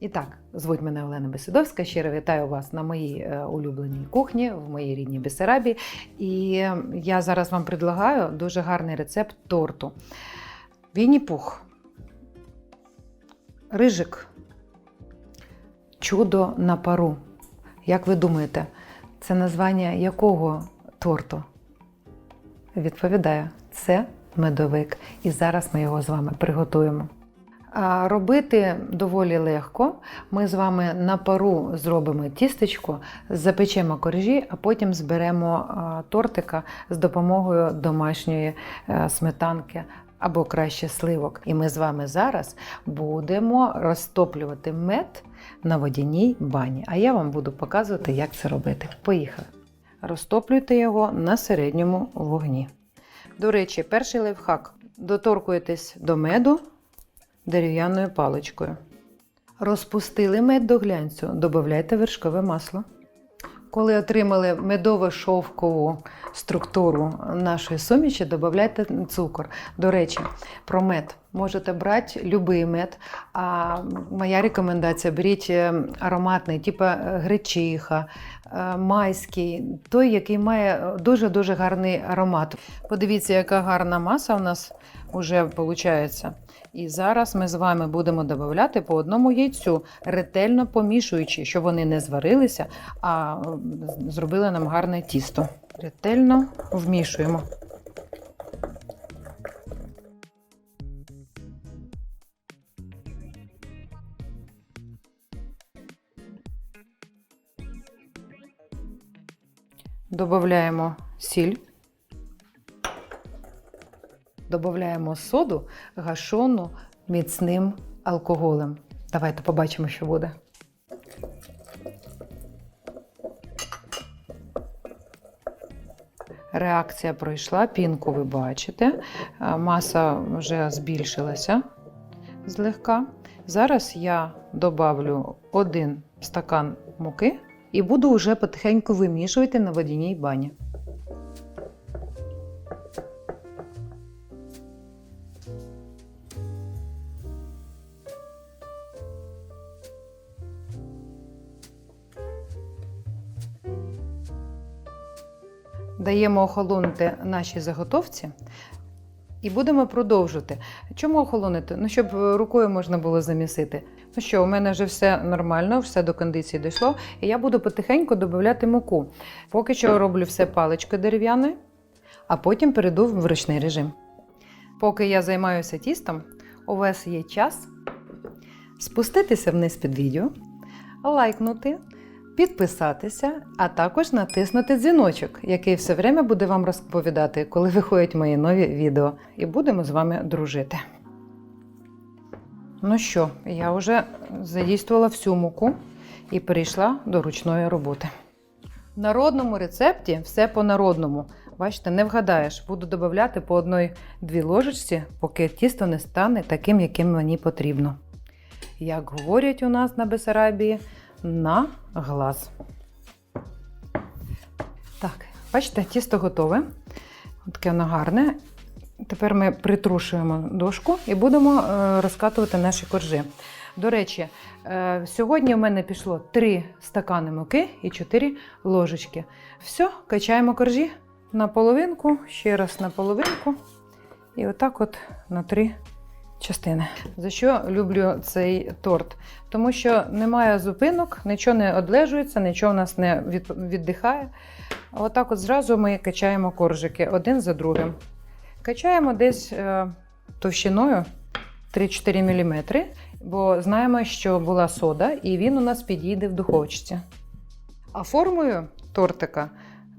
І так, звуть мене Олена Бесидовська. Щиро вітаю вас на моїй е, улюбленій кухні, в моїй рідній Бесарабі. І я зараз вам предлагаю дуже гарний рецепт торту. Вінні-пух, рижик, чудо на пару. Як ви думаєте, це названня якого торту? Відповідаю, це медовик. І зараз ми його з вами приготуємо. Робити доволі легко. Ми з вами на пару зробимо тістечко, запечемо коржі, а потім зберемо тортика з допомогою домашньої е, сметанки або краще сливок. І ми з вами зараз будемо розтоплювати мед на водяній бані. А я вам буду показувати, як це робити. Поїхали. Розтоплюйте його на середньому вогні. До речі, перший лайфхак. Доторкуєтесь до меду дерев'яною паличкою. Розпустили мед до глянцю, додайте вершкове масло. Коли отримали медово-шовкову структуру нашої суміші, додайте цукор. До речі, про мед. Можете брати будь-який мед. А моя рекомендація беріть е, ароматний, типу гречиха, е, майський, той, який має дуже-дуже гарний аромат. Подивіться, яка гарна маса у нас вже виходить. І зараз ми з вами будемо додавати по одному яйцю, ретельно помішуючи, щоб вони не зварилися, а е, зробили нам гарне тісто. Ретельно вмішуємо. Додаємо сіль. Додаємо соду гашону міцним алкоголем. Давайте побачимо, що буде. Реакція пройшла, пінку ви бачите. Маса вже збільшилася злегка. Зараз я добавлю один стакан муки і буду вже потихеньку вимішувати на водяній бані. Даємо охолонути наші заготовці і будемо продовжувати. Чому охолонити? Ну, щоб рукою можна було замісити. Ну що, у мене вже все нормально, все до кондиції дійшло. І я буду потихеньку додати муку. Поки що роблю все паличкою дерев'яною, а потім перейду в ручний режим. Поки я займаюся тістом, у вас є час спуститися вниз під відео, лайкнути підписатися, а також натиснути дзвіночок, який все время буде вам розповідати, коли виходять мої нові відео. І будемо з вами дружити. Ну що, я вже задійствувала всю муку і перейшла до ручної роботи. В народному рецепті все по-народному. Бачите, не вгадаєш, буду додати по одної-дві ложечці, поки тісто не стане таким, яким мені потрібно. Як говорять у нас на Бесарабії, на глаз. Так, бачите, тісто готове. Таке воно гарне. Тепер ми притрушуємо дошку і будемо е, розкатувати наші коржі. До речі, е, сьогодні у мене пішло 3 стакани муки і 4 ложечки. Все, качаємо коржі на половинку, ще раз на половинку. І отак от на 3 частини. За що люблю цей торт? Тому що немає зупинок, нічого не одлежується, нічого в нас не віддихає. Отак от зразу ми качаємо коржики один за другим. Качаємо десь е, товщиною 3-4 мм, бо знаємо, що була сода, і він у нас підійде в духовочці. А формою тортика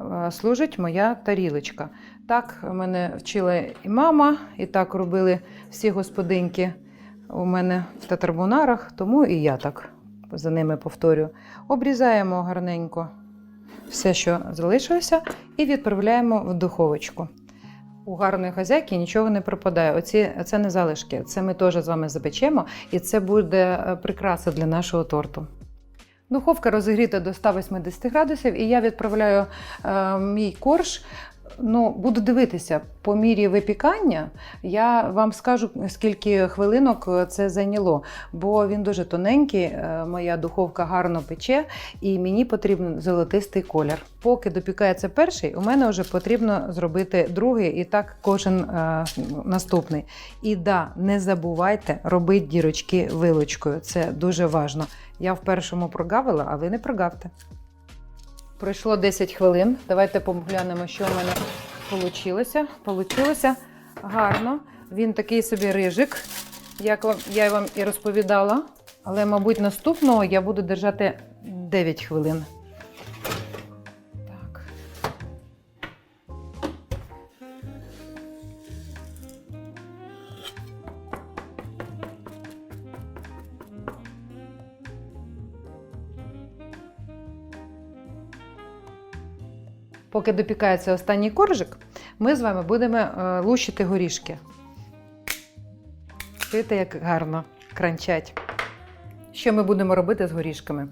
е, служить моя тарілочка. Так мене вчила і мама, і так робили всі господинки у мене в татарбунарах, тому і я так за ними повторюю. Обрізаємо гарненько все, що залишилося, і відправляємо в духовочку. У гарної хазяйки нічого не пропадає. Оці, це не залишки. Це ми теж з вами запечемо, і це буде е, прикраса для нашого торту. Духовка розігріта до 180 градусів, і я відправляю е, мій корж Ну, буду дивитися по мірі випікання. Я вам скажу, скільки хвилинок це зайняло, бо він дуже тоненький, е, моя духовка гарно пече, і мені потрібен золотистий колір. Поки допікається перший, у мене вже потрібно зробити другий, і так кожен е, наступний. І да, не забувайте робити дірочки вилочкою. Це дуже важливо. Я в першому прогавила, а ви не прогавте. Пройшло 10 хвилин. Давайте поглянемо, що в мене вийшло. Получилося гарно. Він такий собі рижик, як я вам і розповідала. Але, мабуть, наступного я буду держати 9 хвилин. Поки допікається останній коржик, ми з вами будемо е, лущити горішки. Чуєте, як гарно кранчать. Що ми будемо робити з горішками?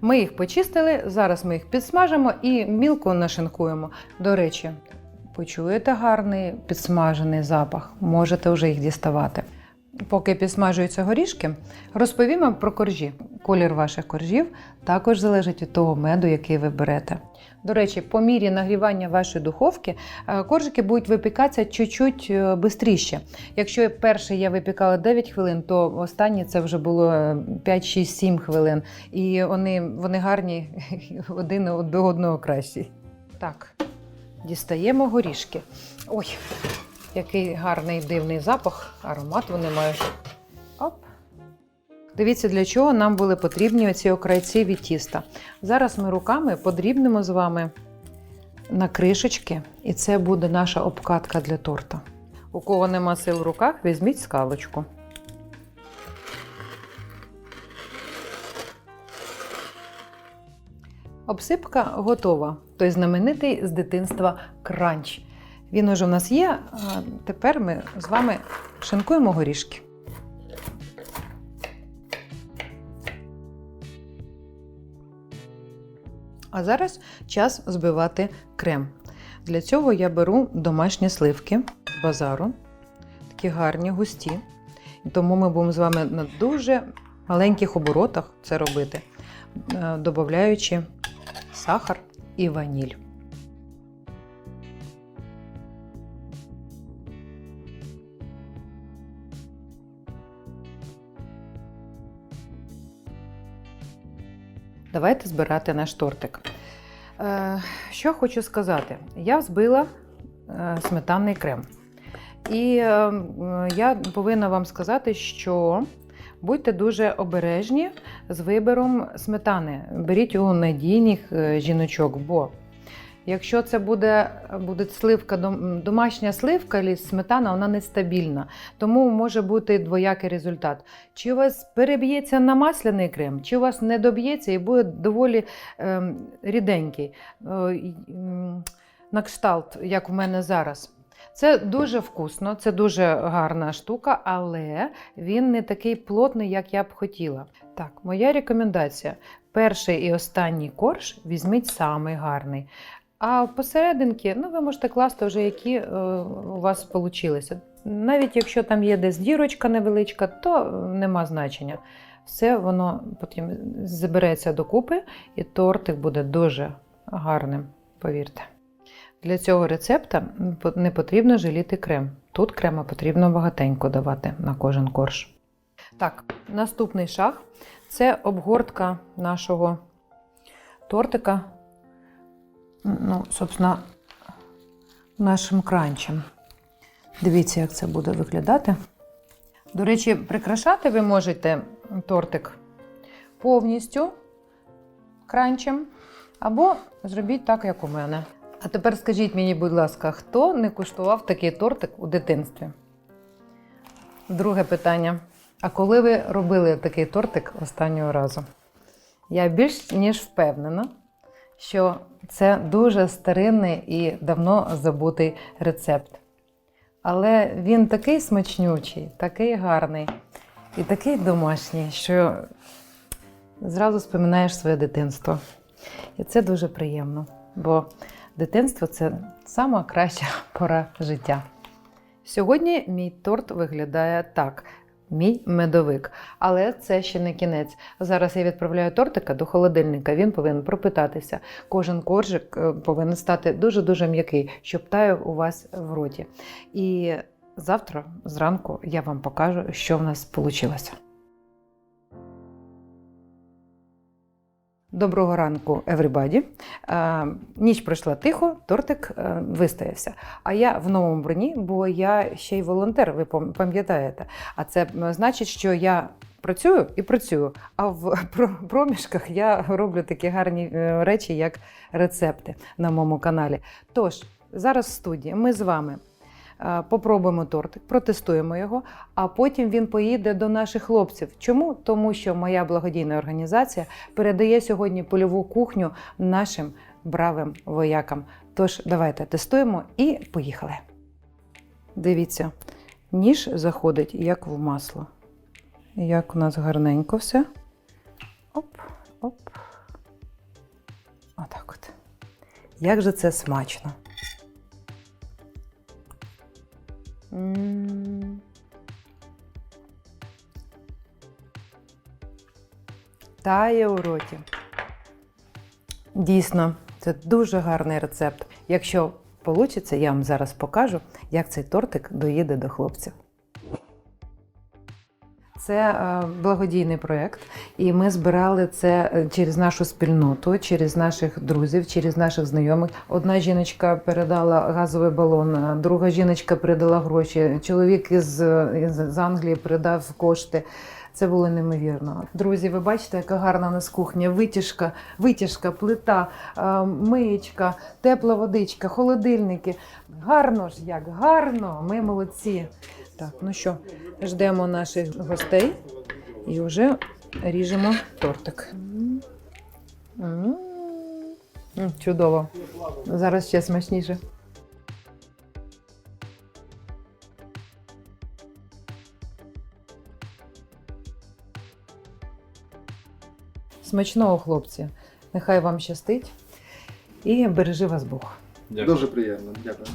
Ми їх почистили, зараз ми їх підсмажимо і мілко нашинкуємо. До речі, почуєте гарний підсмажений запах, можете вже їх діставати. Поки підсмажуються горішки, розповімо про коржі. Колір ваших коржів також залежить від того меду, який ви берете. До речі, по мірі нагрівання вашої духовки е, коржики будуть випікатися чуть-чуть е, бистріше. Якщо перший я випікала 9 хвилин, то останні це вже було е, 5, 6, 7 хвилин. І вони, вони гарні один до одного кращі. Так, дістаємо горішки. Ой, який гарний дивний запах, аромат вони мають. Дивіться, для чого нам були потрібні оці окрайці від тіста. Зараз ми руками подрібнемо з вами на кришечки, і це буде наша обкатка для торта. У кого нема сил в руках, візьміть скалочку. Обсипка готова. Той знаменитий з дитинства кранч. Він уже в нас є. а Тепер ми з вами шинкуємо горішки. А зараз час збивати крем. Для цього я беру домашні сливки базару, такі гарні, густі. І Тому ми будемо з вами на дуже маленьких оборотах це робити, е, додаючи сахар і ваніль. Давайте збирати наш тортик. Е, що хочу сказати? Я збила е, сметанний крем. І е, я повинна вам сказати, що будьте дуже обережні з вибором сметани. Беріть у надійних жіночок, бо якщо це буде, буде сливка, домашня сливка або сметана, вона нестабільна. Тому може бути двоякий результат. Чи у вас переб'ється на масляний крем, чи у вас не доб'ється і буде доволі ем, ріденький. Е, м, на кшталт, як у мене зараз. Це дуже вкусно, це дуже гарна штука, але він не такий плотний, як я б хотіла. Так, моя рекомендація: перший і останній корж візьміть самий гарний. А посерединки, ну ви можете класти вже, які е, у вас получилися. Навіть якщо там є десь дірочка невеличка, то е, нема значення. Все воно потім збереться докупи, і тортик буде дуже гарним, повірте. Для цього рецепта не потрібно жаліти крем. Тут крема потрібно багатенько давати на кожен корж. Так, наступний шаг це обгортка нашого тортика. Ну, собственно, нашим кранчем. Дивіться, як це буде виглядати. До речі, прикрашати ви можете тортик повністю кранчем, або зробіть так, як у мене. А тепер скажіть мені, будь ласка, хто не куштував такий тортик у дитинстві? Друге питання. А коли ви робили такий тортик останнього разу? Я більш ніж впевнена, що це дуже старинний і давно забутий рецепт. Але він такий смачнючий, такий гарний і такий домашній, що зразу споминаєш своє дитинство. І це дуже приємно. Бо Дитинство це сама краща пора життя. Сьогодні мій торт виглядає так. Мій медовик. Але це ще не кінець. Зараз я відправляю тортика до холодильника. Він повинен пропитатися. Кожен коржик е, повинен стати дуже-дуже м'який, щоб таяв у вас в роті. І завтра зранку я вам покажу, що в нас вийшло. Доброго ранку, everybody. Е, Ніч пройшла тихо, тортик е, вистоявся. А я в новому броні, бо я ще й волонтер, ви пам'ятаєте. А це значить, що я працюю і працюю. А в проміжках я роблю такі гарні е, речі, як рецепти на моєму каналі. Тож, зараз в студії ми з вами. Е, Попробуємо тортик, протестуємо його, а потім він поїде до наших хлопців. Чому? Тому що моя благодійна організація передає сьогодні польову кухню нашим бравим воякам. Тож давайте тестуємо і поїхали. Дивіться, ніж заходить як в масло. Як у нас гарненько все. Оп, оп. Отак от. Як же це смачно. Тає у роті. Дійсно, це дуже гарний рецепт. Якщо вийде, я вам зараз покажу, як цей тортик доїде до хлопців. Це е, благодійний проєкт, і ми збирали це е, через нашу спільноту, через наших друзів, через наших знайомих. Одна жіночка передала газовий балон, е, друга жіночка передала гроші. Чоловік із, із Англії передав кошти. Це було неймовірно. Друзі, ви бачите, яка гарна у нас кухня, витяжка, витяжка, плита, миєчка, тепла водичка, холодильники. Гарно ж, як гарно! Ми молодці. Так, ну що, ждемо наших гостей і вже ріжемо тортик. М. М, Чудово. Зараз ще смачніше. Смачного, хлопці. Нехай вам щастить і бережи вас Бог. Дуже приємно, дякую.